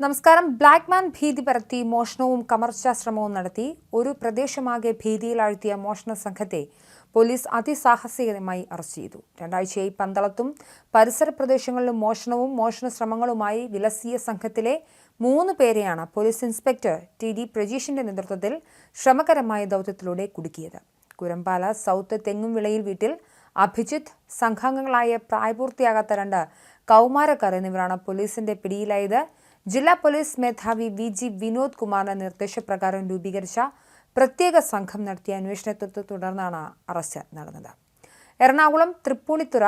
നമസ്കാരം. Black man ഭീതി പരത്തി മോഷണവും കമർച്ചാ ശ്രമവും നടത്തി ഒരു പ്രദേശമാകെ ഭീതിയിലാഴ്ത്തിയ മോഷണ സംഘത്തെ പോലീസ് അതിസാഹസികമായി അറസ്റ്റ് ചെയ്തു. രണ്ടാഴ്ചയായി പന്തളത്തും പരിസര പ്രദേശങ്ങളിലും മോഷണവും മോഷണ ശ്രമങ്ങളുമായി വിലസിയ സംഘത്തിലെ മൂന്ന് പേരെയാണ് പോലീസ് ഇൻസ്പെക്ടർ ടി ഡി പ്രജീഷിന്റെ നേതൃത്വത്തിൽ ശ്രമകരമായ ദൗത്യത്തിലൂടെ കുടുക്കിയത്. കുരമ്പാല സൗത്ത് തെങ്ങുംവിളയിൽ വീട്ടിൽ അഭിജിത്ത് സംഘാംഗങ്ങളായ പ്രായപൂർത്തിയാകാത്ത രണ്ട് കൗമാരക്കാർ എന്നിവരാണ് പോലീസിന്റെ പിടിയിലായത്. ജില്ലാ പോലീസ് മേധാവി വി ജി വിനോദ് കുമാറിന്റെ നിർദ്ദേശപ്രകാരം രൂപീകരിച്ച പ്രത്യേക സംഘം നടത്തിയ അന്വേഷണത്തെ തുടർന്നാണ് അറസ്റ്റ് നടന്നത്. എറണാകുളം തൃപ്പൂണിത്തുറ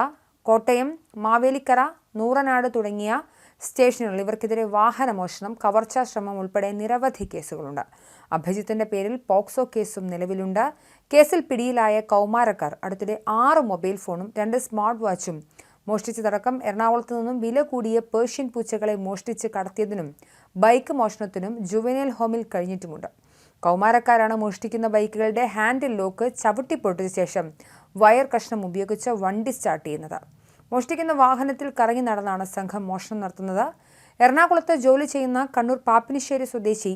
കോട്ടയം മാവേലിക്കര നൂറനാട് തുടങ്ങിയ സ്റ്റേഷനുകളിൽ ഇവർക്കെതിരെ വാഹനമോഷണം കവർച്ചാ ശ്രമം ഉൾപ്പെടെ നിരവധി കേസുകളുണ്ട്. അഭിജിത്തിന്റെ പേരിൽ പോക്സോ കേസും നിലവിലുണ്ട്. കേസിൽ പിടിയിലായ കൗമാരക്കാർ അടുത്തിടെ ആറ് മൊബൈൽ ഫോണും രണ്ട് സ്മാർട്ട് വാച്ചും മോഷ്ടിച്ചതടക്കം എറണാകുളത്ത് നിന്നും വില കൂടിയ പേർഷ്യൻ പൂച്ചകളെ മോഷ്ടിച്ച് കടത്തിയതിനും ബൈക്ക് മോഷണത്തിനും ജുവനൽ ഹോമിൽ കഴിഞ്ഞിട്ടുമുണ്ട്. കൗമാരക്കാരാണ് മോഷ്ടിക്കുന്ന ബൈക്കുകളുടെ ഹാൻഡിൽ ലോക്ക് ചവിട്ടിപ്പൊട്ടിച്ച ശേഷം വയർ കഷ്ണം ഉപയോഗിച്ച് വണ്ടി സ്റ്റാർട്ട് ചെയ്യുന്നത്. മോഷ്ടിക്കുന്ന വാഹനത്തിൽ കറങ്ങി നടന്നാണ് സംഘം മോഷണം നടത്തുന്നത്. എറണാകുളത്ത് ജോലി ചെയ്യുന്ന കണ്ണൂർ പാപ്പിനിശ്ശേരി സ്വദേശി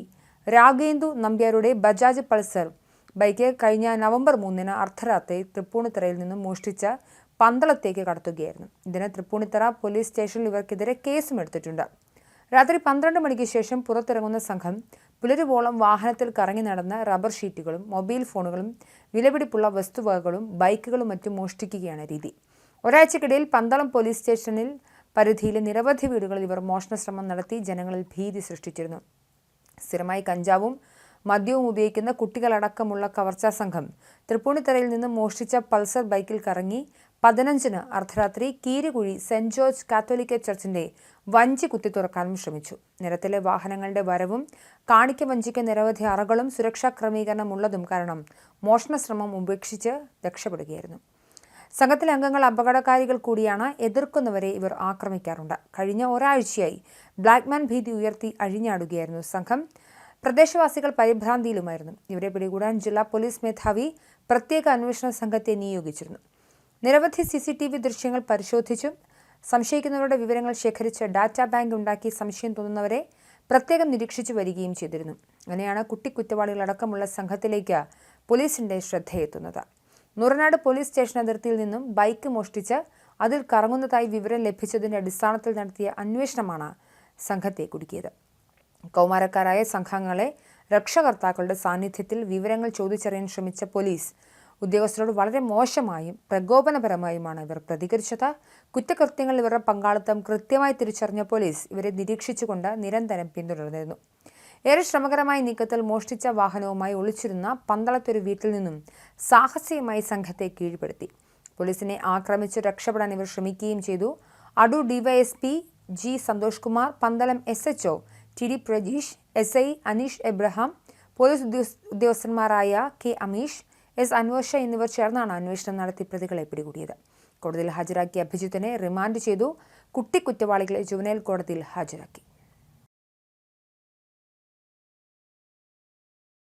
രാഗേന്ദു നമ്പ്യാരുടെ ബജാജ് പൾസർ ബൈക്ക് കഴിഞ്ഞ നവംബർ മൂന്നിന് അർദ്ധരാത്രി തൃപ്പൂണിത്തറയിൽ നിന്നും മോഷ്ടിച്ച് പന്തളത്തേക്ക് കടത്തുകയായിരുന്നു. ഇതിന് തൃപ്പൂണിത്തറ പോലീസ് സ്റ്റേഷനിൽ ഇവർക്കെതിരെ കേസും എടുത്തിട്ടുണ്ട്. രാത്രി പന്ത്രണ്ട് മണിക്ക് ശേഷം പുറത്തിറങ്ങുന്ന സംഘം പുലരുവോളം വാഹനത്തിൽ കറങ്ങി നടന്ന റബ്ബർ ഷീറ്റുകളും മൊബൈൽ ഫോണുകളും വിലപിടിപ്പുള്ള വസ്തുവകകളും ബൈക്കുകളും മറ്റും മോഷ്ടിക്കുകയാണ് രീതി. ഒരാഴ്ചക്കിടയിൽ പന്തളം പോലീസ് സ്റ്റേഷനിൽ പരിധിയിലെ നിരവധി വീടുകളിൽ ഇവർ മോഷണ ശ്രമം നടത്തി ജനങ്ങളിൽ ഭീതി സൃഷ്ടിച്ചിരുന്നു. സ്ഥിരമായി കഞ്ചാവും മദ്യവും ഉപയോഗിക്കുന്ന കുട്ടികളടക്കമുള്ള കവർച്ചാ സംഘം തൃപ്പൂണിത്തറയിൽ നിന്ന് മോഷ്ടിച്ച പൾസർ ബൈക്കിൽ കറങ്ങി പതിനഞ്ചിന് അർദ്ധരാത്രി കീരുകുഴി സെന്റ് ജോർജ് കാത്തോലിക്ക ചർച്ചിന്റെ വഞ്ചി കുത്തി തുറക്കാനും ശ്രമിച്ചു. നിരത്തിലെ വാഹനങ്ങളുടെ വരവും കാണിക്ക വഞ്ചിക്ക് നിരവധി അറകളും സുരക്ഷാ ക്രമീകരണമുള്ളതും കാരണം മോഷണ ശ്രമം ഉപേക്ഷിച്ച് രക്ഷപ്പെടുകയായിരുന്നു. സംഘത്തിലെ അംഗങ്ങൾ അപകടകാരികൾ കൂടിയാണ് എതിർക്കുന്നവരെ ഇവർ ആക്രമിക്കാറുണ്ട്. കഴിഞ്ഞ ഒരാഴ്ചയായി ബ്ലാക്ക്മാൻ ഭീതി ഉയർത്തി അഴിഞ്ഞാടുകയായിരുന്നു സംഘം. പ്രദേശവാസികൾ പരിഭ്രാന്തിയിലുമായിരുന്നു. ഇവരെ പിടികൂടാൻ ജില്ലാ പോലീസ് മേധാവി പ്രത്യേക അന്വേഷണ സംഘത്തെ നിയോഗിച്ചിരുന്നു. നിരവധി സി സി ടി വി ദൃശ്യങ്ങൾ പരിശോധിച്ചും. സംശയിക്കുന്നവരുടെ വിവരങ്ങൾ ശേഖരിച്ച് ഡാറ്റാ ബാങ്ക് ഉണ്ടാക്കി സംശയം തോന്നുന്നവരെ പ്രത്യേകം നിരീക്ഷിച്ചു വരികയും ചെയ്തിരുന്നു. അങ്ങനെയാണ് കുട്ടി കുറ്റവാളികളടക്കമുള്ള സംഘത്തിലേക്ക് പോലീസിന്റെ ശ്രദ്ധയെത്തുന്നത്. നൂറനാട് പോലീസ് സ്റ്റേഷൻ അതിർത്തിയിൽ നിന്നും ബൈക്ക് മോഷ്ടിച്ച് അതിൽ കറങ്ങുന്നതായി വിവരം ലഭിച്ചതിന്റെ അടിസ്ഥാനത്തിൽ നടത്തിയ അന്വേഷണമാണ് സംഘത്തെ കുടുക്കിയത്. കൗമാരക്കാരായ സംഘങ്ങളെ രക്ഷകർത്താക്കളുടെ സാന്നിധ്യത്തിൽ വിവരങ്ങൾ ചോദിച്ചറിയാൻ ശ്രമിച്ച പോലീസ്. ഉദ്യോഗസ്ഥരോട് വളരെ മോശമായും പ്രകോപനപരമായുമാണ് ഇവർ പ്രതികരിച്ചത്. കുറ്റകൃത്യങ്ങൾ ഇവരുടെ പങ്കാളിത്തം കൃത്യമായി തിരിച്ചറിഞ്ഞ പോലീസ് ഇവരെ നിരീക്ഷിച്ചുകൊണ്ട് നിരന്തരം പിന്തുടർന്നിരുന്നു. ഏറെ ശ്രമകരമായ നീക്കത്തിൽ മോഷ്ടിച്ച വാഹനവുമായി ഒളിച്ചിരുന്ന പന്തളത്തൊരു വീട്ടിൽ നിന്നും സാഹസികമായി സംഘത്തെ കീഴ്പ്പെടുത്തി. പോലീസിനെ ആക്രമിച്ച് രക്ഷപ്പെടാൻ ഇവർ ശ്രമിക്കുകയും ചെയ്തു. അടു DYSP G Santhosh Kumar Pandalam S H T D Prajeesh S I Aneesh Abraham police ഉദ്യോഗസ്ഥന്മാരായ K Ameesh S Anvesha എന്നിവർ ചേർന്നാണ് അന്വേഷണം നടത്തി പ്രതികളെ പിടികൂടിയത്. കോടതിയിൽ ഹാജരാക്കിയ അഭിജിത്തിനെ റിമാൻഡ് ചെയ്തു. കുട്ടിക്കുറ്റവാളികളെ ജുവനൈൽ കോടതിയിൽ ഹാജരാക്കി.